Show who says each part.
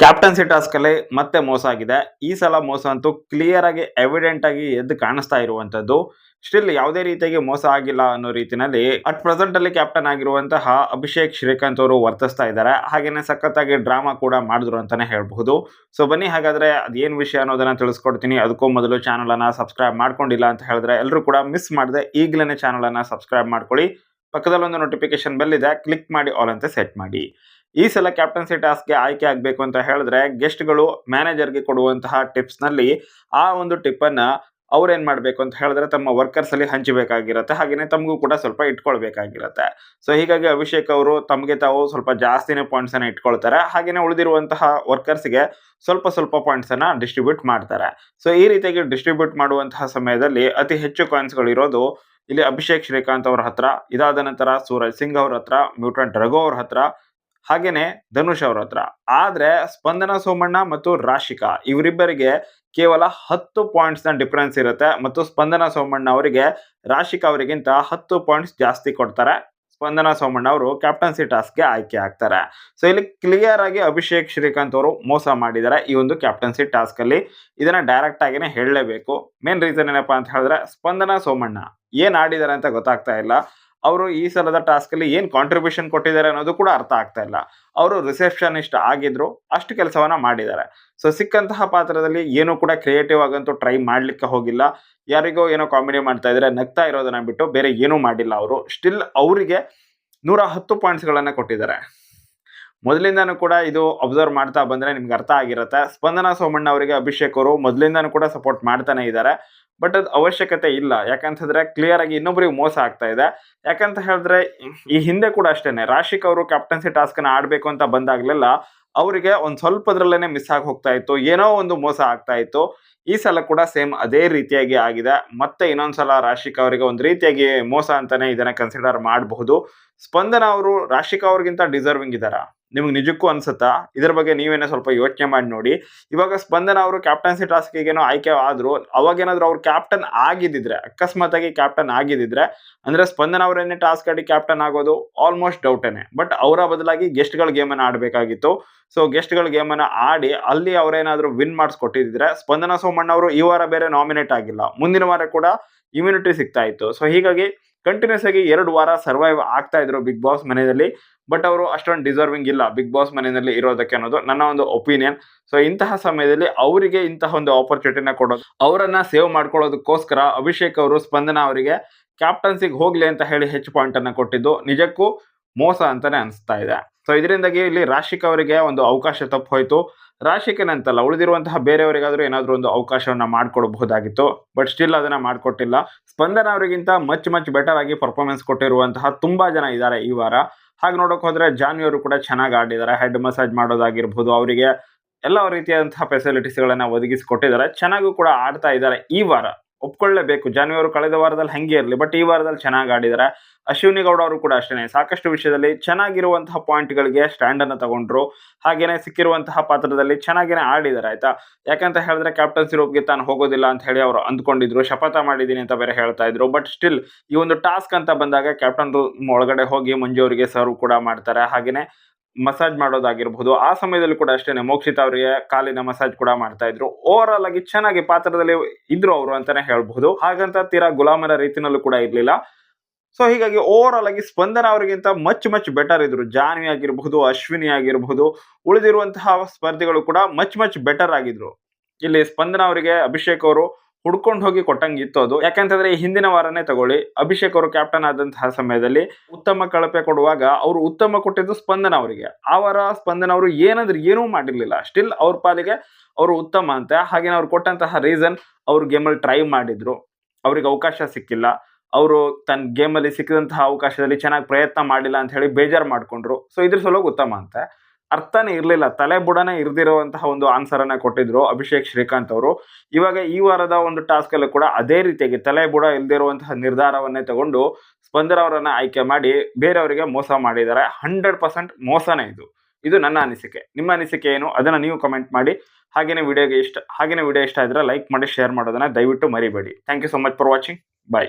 Speaker 1: Captaincy task ಅಲ್ಲಿ ಮತ್ತೆ ಮೋಸ ಆಗಿದೆ. ಈ ಸಲ ಮೋಸ ಅಂತೂ ಕ್ಲಿಯರ್ ಆಗಿ ಎವಿಡೆಂಟ್ ಆಗಿ ಎದ್ದು ಕಾಣಿಸ್ತಾ ಇರುವಂತದ್ದು. ಸ್ಟಿಲ್ ಯಾವುದೇ ರೀತಿಯಾಗಿ ಮೋಸ ಆಗಿಲ್ಲ ಅನ್ನೋ ರೀತಿನಲ್ಲಿ ಅಟ್ ಪ್ರೆಸೆಂಟ್ ಅಲ್ಲಿ ಕ್ಯಾಪ್ಟನ್ ಆಗಿರುವಂತಹ ಅಭಿಷೇಕ್ ಶ್ರೀಕಾಂತ್ ಅವರು ವರ್ತಿಸ್ತಾ ಇದ್ದಾರೆ. ಹಾಗೇನೆ ಸಖತ್ತಾಗಿ ಡ್ರಾಮಾ ಕೂಡ ಮಾಡಿದ್ರು ಅಂತಾನೆ ಹೇಳ್ಬಹುದು. ಸೊ ಬನ್ನಿ, ಹಾಗಾದ್ರೆ ಅದೇನ್ ವಿಷಯ ಅನ್ನೋದನ್ನ ತಿಳಿಸ್ಕೊಡ್ತೀನಿ. ಅದಕ್ಕೂ ಮೊದಲು ಚಾನಲ್ ಅನ್ನ ಸಬ್ಸ್ಕ್ರೈಬ್ ಮಾಡ್ಕೊಂಡಿಲ್ಲ ಅಂತ ಹೇಳಿದ್ರೆ ಎಲ್ಲರೂ ಕೂಡ ಮಿಸ್ ಮಾಡದೆ ಈಗಲೇ ಚಾನಲ್ ಅನ್ನ ಸಬ್ಸ್ಕ್ರೈಬ್ ಮಾಡ್ಕೊಳ್ಳಿ. ಪಕ್ಕದಲ್ಲೊಂದು ನೋಟಿಫಿಕೇಶನ್ ಬೆಲ್ ಇದೆ. ಕ್ಲಿಕ್ ಮಾಡಿ ಆಲ್ ಅಂತ ಸೆಟ್ ಮಾಡಿ. ಈ ಸಲ ಕ್ಯಾಪ್ಟನ್ಸಿ ಟಾಸ್ಕ್ಗೆ ಆಯ್ಕೆ ಆಗಬೇಕು ಅಂತ ಹೇಳಿದ್ರೆ ಗೆಸ್ಟ್ಗಳು ಮ್ಯಾನೇಜರ್ಗೆ ಕೊಡುವಂತಹ ಟಿಪ್ಸ್ನಲ್ಲಿ ಆ ಒಂದು ಟಿಪ್ಪನ್ನು ಅವ್ರೇನು ಮಾಡಬೇಕು ಅಂತ ಹೇಳಿದ್ರೆ ತಮ್ಮ ವರ್ಕರ್ಸ್ ಅಲ್ಲಿ ಹಾಗೆಯೇ ತಮಗೂ ಕೂಡ ಸ್ವಲ್ಪ ಇಟ್ಕೊಳ್ಬೇಕಾಗಿರುತ್ತೆ. ಸೊ ಹೀಗಾಗಿ ಅಭಿಷೇಕ್ ಅವರು ತಮಗೆ ತಾವು ಸ್ವಲ್ಪ ಜಾಸ್ತಿನೇ ಪಾಯಿಂಟ್ಸ್ ಅನ್ನ ಇಟ್ಕೊಳ್ತಾರೆ. ಹಾಗೆಯೇ ಉಳಿದಿರುವಂತಹ ವರ್ಕರ್ಸ್ಗೆ ಸ್ವಲ್ಪ ಸ್ವಲ್ಪ ಪಾಯಿಂಟ್ಸ್ ಅನ್ನ ಡಿಸ್ಟ್ರಿಬ್ಯೂಟ್ ಮಾಡ್ತಾರೆ. ಸೊ ಈ ರೀತಿಯಾಗಿ ಡಿಸ್ಟ್ರಿಬ್ಯೂಟ್ ಮಾಡುವಂತಹ ಸಮಯದಲ್ಲಿ ಅತಿ ಹೆಚ್ಚು ಕಾಯಿನ್ಸ್ಗಳು ಇರೋದು ಇಲ್ಲಿ ಅಭಿಷೇಕ್ ಶ್ರೀಕಾಂತ್ ಅವ್ರ ಹತ್ರ, ಇದಾದ ನಂತರ ಸೂರಜ್ ಸಿಂಗ್ ಅವ್ರ ಹತ್ರ ಮ್ಯೂಟನ್ ಡ್ರಗೋ ಅವ್ರ ಹತ್ರ ಹಾಗೇನೆ ಧನುಷ್ ಅವ್ರ ಹತ್ರ. ಆದ್ರೆ ಸ್ಪಂದನ ಸೋಮಣ್ಣ ಮತ್ತು ರಾಶಿಕಾ ಇವರಿಬ್ಬರಿಗೆ ಕೇವಲ ಹತ್ತು ಪಾಯಿಂಟ್ಸ್ನ ಡಿಫರೆನ್ಸ್ ಇರುತ್ತೆ ಮತ್ತು ಸ್ಪಂದನ ಸೋಮಣ್ಣ ಅವರಿಗೆ ರಾಶಿಕಾ ಅವರಿಗಿಂತ ಹತ್ತು ಪಾಯಿಂಟ್ಸ್ ಜಾಸ್ತಿ ಕೊಡ್ತಾರೆ. ಸ್ಪಂದನ ಸೋಮಣ್ಣ ಅವರು ಕ್ಯಾಪ್ಟನ್ಸಿ ಟಾಸ್ಕ್ಗೆ ಆಯ್ಕೆ ಆಗ್ತಾರೆ. ಸೊ ಇಲ್ಲಿ ಕ್ಲಿಯರ್ ಆಗಿ ಅಭಿಷೇಕ್ ಶ್ರೀಕಾಂತ್ ಅವರು ಮೋಸ ಮಾಡಿದ್ದಾರೆ ಈ ಒಂದು ಕ್ಯಾಪ್ಟನ್ಸಿ ಟಾಸ್ಕ್ ಅಲ್ಲಿ. ಇದನ್ನ ಡೈರೆಕ್ಟ್ ಆಗಿನೇ ಹೇಳಲೇಬೇಕು. ಮೇನ್ ರೀಸನ್ ಏನಪ್ಪಾ ಅಂತ ಹೇಳಿದ್ರೆ ಸ್ಪಂದನ ಸೋಮಣ್ಣ ಏನ್ ಆಡಿದ್ದಾರೆ ಅಂತ ಗೊತ್ತಾಗ್ತಾ ಇಲ್ಲ. ಅವರು ಈ ಸಲದ ಟಾಸ್ಕ್ ಅಲ್ಲಿ ಏನ್ ಕಾಂಟ್ರಿಬ್ಯೂಷನ್ ಕೊಟ್ಟಿದ್ದಾರೆ ಅನ್ನೋದು ಕೂಡ ಅರ್ಥ ಆಗ್ತಾ ಇಲ್ಲ. ಅವರು ರಿಸೆಪ್ಷನಿಸ್ಟ್ ಆಗಿದ್ರು, ಅಷ್ಟು ಕೆಲಸವನ್ನ ಮಾಡಿದ್ದಾರೆ. ಸೊ ಸಿಕ್ಕಂತಹ ಪಾತ್ರದಲ್ಲಿ ಏನೂ ಕೂಡ ಕ್ರಿಯೇಟಿವ್ ಆಗಂತೂ ಟ್ರೈ ಮಾಡ್ಲಿಕ್ಕೆ ಹೋಗಿಲ್ಲ. ಯಾರಿಗೋ ಏನೋ ಕಾಮಿಡಿ ಮಾಡ್ತಾ ಇದ್ರೆ ನಗ್ತಾ ಇರೋದನ್ನ ಬಿಟ್ಟು ಬೇರೆ ಏನೂ ಮಾಡಿಲ್ಲ ಅವರು. ಸ್ಟಿಲ್ ಅವರಿಗೆ ನೂರ ಹತ್ತು ಪಾಯಿಂಟ್ಸ್ ಗಳನ್ನ ಕೊಟ್ಟಿದ್ದಾರೆ. ಮೊದಲಿಂದಾನು ಕೂಡ ಇದು ಅಬ್ಸರ್ವ್ ಮಾಡ್ತಾ ಬಂದರೆ ನಿಮ್ಗೆ ಅರ್ಥ ಆಗಿರುತ್ತೆ. ಸ್ಪಂದನ ಸೋಮಣ್ಣ ಅವರಿಗೆ ಅಭಿಷೇಕ್ ಅವರು ಮೊದಲಿಂದನೂ ಕೂಡ ಸಪೋರ್ಟ್ ಮಾಡ್ತಾನೆ ಇದ್ದಾರೆ ಬಟ್ ಅದು ಅವಶ್ಯಕತೆ ಇಲ್ಲ. ಯಾಕಂತಂದ್ರೆ ಕ್ಲಿಯರ್ ಆಗಿ ಇನ್ನೊಬ್ಬರಿಗೆ ಮೋಸ ಆಗ್ತಾ ಇದೆ. ಯಾಕಂತ ಹೇಳಿದ್ರೆ ಈ ಹಿಂದೆ ಕೂಡ ಅಷ್ಟೇನೆ. ರಾಶಿಕ್ ಅವರು ಕ್ಯಾಪ್ಟನ್ಸಿ ಟಾಸ್ಕ್ ಆಡಬೇಕು ಆಡ್ಬೇಕು ಅಂತ ಬಂದಾಗ್ಲೆಲ್ಲ ಅವರಿಗೆ ಒಂದು ಸ್ವಲ್ಪದ್ರಲ್ಲೇ ಮಿಸ್ ಆಗಿ ಹೋಗ್ತಾ ಇತ್ತು, ಏನೋ ಒಂದು ಮೋಸ ಆಗ್ತಾ ಇತ್ತು. ಈ ಸಲ ಕೂಡ ಸೇಮ್ ಅದೇ ರೀತಿಯಾಗಿ ಆಗಿದೆ. ಮತ್ತೆ ಇನ್ನೊಂದ್ಸಲ ರಾಶಿಕ್ ಅವರಿಗೆ ಒಂದು ರೀತಿಯಾಗಿ ಮೋಸ ಅಂತಾನೆ ಇದನ್ನ ಕನ್ಸಿಡರ್ ಮಾಡಬಹುದು. ಸ್ಪಂದನ ಅವರು ರಾಶಿಕ ಅವ್ರಿಗಿಂತ ಡಿಸರ್ವಿಂಗ್ ಇದಾರ ನಿಮ್ಗೆ ನಿಜಕ್ಕೂ ಅನ್ಸುತ್ತಾ? ಇದ್ರ ಬಗ್ಗೆ ನೀವೇನೋ ಸ್ವಲ್ಪ ಯೋಚನೆ ಮಾಡಿ ನೋಡಿ. ಇವಾಗ ಸ್ಪಂದನ ಅವರು ಕ್ಯಾಪ್ಟನ್ಸಿ ಟಾಸ್ಕ್ಗೇನೋ ಆಯ್ಕೆ ಆದ್ರು, ಅವಾಗೇನಾದ್ರು ಅವ್ರು ಕ್ಯಾಪ್ಟನ್ ಆಗಿದ್ದಿದ್ರೆ ಅಕಸ್ಮಾತ್ ಆಗಿ ಕ್ಯಾಪ್ಟನ್ ಆಗಿದ್ದಿದ್ರೆ, ಅಂದ್ರೆ ಸ್ಪಂದನ ಅವರೇನೇ ಟಾಸ್ಕ್ ಆಡಿ ಕ್ಯಾಪ್ಟನ್ ಆಗೋದು ಆಲ್ಮೋಸ್ಟ್ ಡೌಟೇನೆ ಬಟ್ ಅವರ ಬದಲಾಗಿ ಗೆಸ್ಟ್ಗಳ ಗೇಮ್ ಅನ್ನ ಆಡಬೇಕಾಗಿತ್ತು. ಸೊ ಗೆಸ್ಟ್ಗಳ ಗೇಮ್ ಅನ್ನ ಆಡಿ ಅಲ್ಲಿ ಅವರೇನಾದ್ರೂ ವಿನ್ ಮಾಡಿಸ್ಕೊಟ್ಟಿದ್ರೆ ಸ್ಪಂದನ ಸೋಮಣ್ಣ ಅವರು ಈ ವಾರ ಬೇರೆ ನಾಮಿನೇಟ್ ಆಗಿಲ್ಲ. ಮುಂದಿನ ವಾರ ಕೂಡ ಇಮ್ಯುನಿಟಿ ಸಿಗ್ತಾ ಇತ್ತು. ಸೊ ಹೀಗಾಗಿ ಕಂಟಿನ್ಯೂಸ್ ಆಗಿ ಎರಡು ವಾರ ಸರ್ವೈವ್ ಆಗ್ತಾ ಇದ್ರು ಬಿಗ್ ಬಾಸ್ ಮನೆಯಲ್ಲಿ. ಬಟ್ ಅವರು ಅಷ್ಟೊಂದು ಡಿಸರ್ವಿಂಗ್ ಇಲ್ಲ ಬಿಗ್ ಬಾಸ್ ಮನೆಯಲ್ಲಿ ಇರೋದಕ್ಕೆ ಅನ್ನೋದು ನನ್ನ ಒಂದು ಒಪಿನಿಯನ್ ಸೊ ಇಂತಹ ಸಮಯದಲ್ಲಿ ಅವರಿಗೆ ಇಂತಹ ಒಂದು ಆಪರ್ಚುನಿಟಿನ ಕೊಡೋದು, ಅವರನ್ನ ಸೇವ್ ಮಾಡ್ಕೊಳ್ಳೋದಕ್ಕೋಸ್ಕರ ಅಭಿಷೇಕ್ ಅವರು, ಸ್ಪಂದನ ಅವರಿಗೆ ಕ್ಯಾಪ್ಟನ್ಸಿಗೆ ಹೋಗ್ಲಿ ಅಂತ ಹೇಳಿ ಹೆಚ್ಚು ಪಾಯಿಂಟ್ ಅನ್ನ ಕೊಟ್ಟಿದ್ದು. ನಿಜಕ್ಕೂ ಮೋಸ ಅಂತಾನೆ ಅನಿಸ್ತಾ ಇದೆ. ಸೊ ಇದರಿಂದಾಗಿ ಇಲ್ಲಿ ರಾಶಿಕ್ ಅವರಿಗೆ ಒಂದು ಅವಕಾಶ ತಪ್ಪು ಹೋಯಿತು ರಾಶಿಕನಂತಲ್ಲ ಉಳಿದಿರುವಂತಹ ಬೇರೆಯವರಿಗಾದರೂ ಏನಾದರೂ ಒಂದು ಅವಕಾಶವನ್ನು ಮಾಡಿಕೊಡಬಹುದಾಗಿತ್ತು. ಬಟ್ ಸ್ಟಿಲ್ ಅದನ್ನ ಮಾಡ್ಕೊಟ್ಟಿಲ್ಲ. ಸ್ಪಂದನ ಅವರಿಗಿಂತ ಮಚ್ ಮಚ್ ಬೆಟರ್ ಆಗಿ ಪರ್ಫಾರ್ಮೆನ್ಸ್ ಕೊಟ್ಟಿರುವಂತಹ ತುಂಬಾ ಜನ ಇದ್ದಾರೆ ಈ ವಾರ. ಹಾಗೆ ನೋಡೋಕೆ ಹೋದರೆ ಜಾನ್ವಿ ಅವರು ಕೂಡ ಚೆನ್ನಾಗಿ ಆಡಿದ್ದಾರೆ. ಹೆಡ್ ಮಸಾಜ್ ಮಾಡೋದಾಗಿರ್ಬೋದು, ಅವರಿಗೆ ಎಲ್ಲ ರೀತಿಯಾದಂತಹ ಫೆಸಿಲಿಟೀಸ್ಗಳನ್ನು ಒದಗಿಸಿ ಕೊಟ್ಟಿದ್ದಾರೆ ಚೆನ್ನಾಗೂ ಕೂಡ ಆಡ್ತಾ ಇದ್ದಾರೆ ಈ ವಾರ. ಒಪ್ಕೊಳ್ಳೇಬೇಕು. ಜಾನ್ವಿ ಕಳೆದ ವಾರದಲ್ಲಿ ಹಂಗೆ ಇರಲಿ, ಬಟ್ ಈ ವಾರದಲ್ಲಿ ಚೆನ್ನಾಗಿ ಆಡಿದ್ದಾರೆ ಅಶ್ವಿನಿ ಗೌಡ ಅವರು ಕೂಡ ಅಷ್ಟೇ, ಸಾಕಷ್ಟು ವಿಷಯದಲ್ಲಿ ಚೆನ್ನಾಗಿರುವಂತಹ ಪಾಯಿಂಟ್ಗಳಿಗೆ ಸ್ಟ್ಯಾಂಡ್ ಅನ್ನು ತಗೊಂಡ್ರು. ಹಾಗೇನೆ ಸಿಕ್ಕಿರುವಂತಹ ಪಾತ್ರದಲ್ಲಿ ಚೆನ್ನಾಗಿನೇ ಆಡಿದ್ದಾರೆ ಆಯ್ತಾ? ಯಾಕಂತ ಹೇಳಿದ್ರೆ ಕ್ಯಾಪ್ಟನ್ಸಿ ರೂಪ್ಗೆ ತಾನು ಹೋಗೋದಿಲ್ಲ ಅಂತ ಹೇಳಿ ಅವರು ಅಂದ್ಕೊಂಡಿದ್ರು. ಶಪಥ ಮಾಡಿದ್ದೀನಿ ಅಂತ ಬೇರೆ ಹೇಳ್ತಾ ಇದ್ರು. ಬಟ್ ಸ್ಟಿಲ್ ಈ ಒಂದು ಟಾಸ್ಕ್ ಅಂತ ಬಂದಾಗ ಕ್ಯಾಪ್ಟನ್ ರೂಮ್ ಒಳಗಡೆ ಹೋಗಿ ಮಂಜು ಅವರಿಗೆ ಸರ್ವ್ ಕೂಡ ಮಾಡ್ತಾರೆ. ಹಾಗೇನೆ ಮಸಾಜ್ ಮಾಡೋದಾಗಿರ್ಬಹುದು ಆ ಸಮಯದಲ್ಲಿ ಕೂಡ ಅಷ್ಟೇನೆ ಮೋಕ್ಷಿತ ಅವರಿಗೆ ಕಾಲಿನ ಮಸಾಜ್ ಕೂಡ ಮಾಡ್ತಾ ಇದ್ರು. ಓವರ್ ಆಲ್ ಆಗಿ ಚೆನ್ನಾಗಿ ಪಾತ್ರದಲ್ಲಿ ಇದ್ರು ಅವರು ಅಂತಾನೆ ಹೇಳ್ಬಹುದು. ಹಾಗಂತ ತೀರಾ ಗುಲಾಮರ ರೀತಿನಲ್ಲೂ ಕೂಡ ಇರ್ಲಿಲ್ಲ. ಸೊ ಹೀಗಾಗಿ ಓವರ್ ಆಲ್ ಆಗಿ ಸ್ಪಂದನ ಅವರಿಗಿಂತ ಮಚ್ ಮಚ್ ಬೆಟರ್ ಇದ್ರು. ಜಾನ್ವಿ ಆಗಿರಬಹುದು, ಅಶ್ವಿನಿ ಆಗಿರಬಹುದು, ಉಳಿದಿರುವಂತಹ ಸ್ಪರ್ಧಿಗಳು ಕೂಡ ಮಚ್ ಮಚ್ ಬೆಟರ್ ಆಗಿದ್ರು. ಇಲ್ಲಿ ಸ್ಪಂದನ ಅವರಿಗೆ ಅಭಿಷೇಕ್ ಅವರು ಹುಡ್ಕೊಂಡು ಹೋಗಿ ಕೊಟ್ಟಂಗಿತ್ತು ಅದು ಯಾಕಂತಂದ್ರೆ ಹಿಂದಿನ ವಾರನೇ ತಗೊಳ್ಳಿ ಅಭಿಷೇಕ್ ಅವರು ಕ್ಯಾಪ್ಟನ್ ಆದಂತಹ ಸಮಯದಲ್ಲಿ ಉತ್ತಮ ಕಳಪೆ ಕೊಡುವಾಗ ಅವರು ಉತ್ತಮ ಕೊಟ್ಟಿದ್ದು ಸ್ಪಂದನ ಅವರಿಗೆ. ಆ ವಾರ ಸ್ಪಂದನ ಅವರು ಏನಂದ್ರೆ ಏನೂ ಮಾಡಿರ್ಲಿಲ್ಲ. ಸ್ಟಿಲ್ ಅವ್ರ ಪಾಲಿಗೆ ಅವರು ಉತ್ತಮ ಅಂತ. ಹಾಗೆ ಅವ್ರು ಕೊಟ್ಟಂತಹ ರೀಸನ್ ಅವ್ರ ಗೇಮಲ್ಲಿ ಟ್ರೈ ಮಾಡಿದ್ರು. ಅವ್ರಿಗೆ ಅವಕಾಶ ಸಿಕ್ಕಿಲ್ಲ. ಅವರು ತನ್ನ ಗೇಮಲ್ಲಿ ಸಿಕ್ಕಿದಂತಹ ಅವಕಾಶದಲ್ಲಿ ಚೆನ್ನಾಗಿ ಪ್ರಯತ್ನ ಮಾಡಿಲ್ಲ ಅಂತ ಹೇಳಿ ಬೇಜಾರು ಮಾಡಿಕೊಂಡ್ರು. ಸೊ ಇದ್ರ ಸಲುವಾಗಿ ಉತ್ತಮ ಅಂತ. ಅರ್ಥನೇ ಇರಲಿಲ್ಲ. ತಲೆ ಬುಡನೇ ಇರದಿರುವಂತಹ ಒಂದು ಆನ್ಸರ್ ಅನ್ನ ಕೊಟ್ಟಿದ್ರು ಅಭಿಷೇಕ್ ಶ್ರೀಕಾಂತ್ ಅವರು. ಇವಾಗ ಈ ವಾರದ ಒಂದು ಟಾಸ್ಕ್ ಅಲ್ಲಿ ಕೂಡ ಅದೇ ರೀತಿಯಾಗಿ ತಲೆ ಬುಡ ಇಲ್ದಿರುವಂತಹ ನಿರ್ಧಾರವನ್ನೇ ತಗೊಂಡು ಸ್ಪಂದರ್ ಅವರನ್ನ ಆಯ್ಕೆ ಮಾಡಿ ಬೇರೆಯವರಿಗೆ ಮೋಸ ಮಾಡಿದ್ದಾರೆ. ಹಂಡ್ರೆಡ್ ಪರ್ಸೆಂಟ್ ಮೋಸನೇ ಇದು. ಇದು ನನ್ನ ಅನಿಸಿಕೆ. ನಿಮ್ಮ ಅನಿಸಿಕೆ ಏನು? ಅದನ್ನ ನೀವು ಕಮೆಂಟ್ ಮಾಡಿ. ಹಾಗೇನೆ ವಿಡಿಯೋಗೆ ಇಷ್ಟ ಹಾಗೇನೆ ವಿಡಿಯೋ ಇಷ್ಟ ಆದ್ರೆ ಲೈಕ್ ಮಾಡಿ ಶೇರ್ ಮಾಡೋದನ್ನ ದಯವಿಟ್ಟು ಮರಿಬೇಡಿ. Thank you so much for watching bye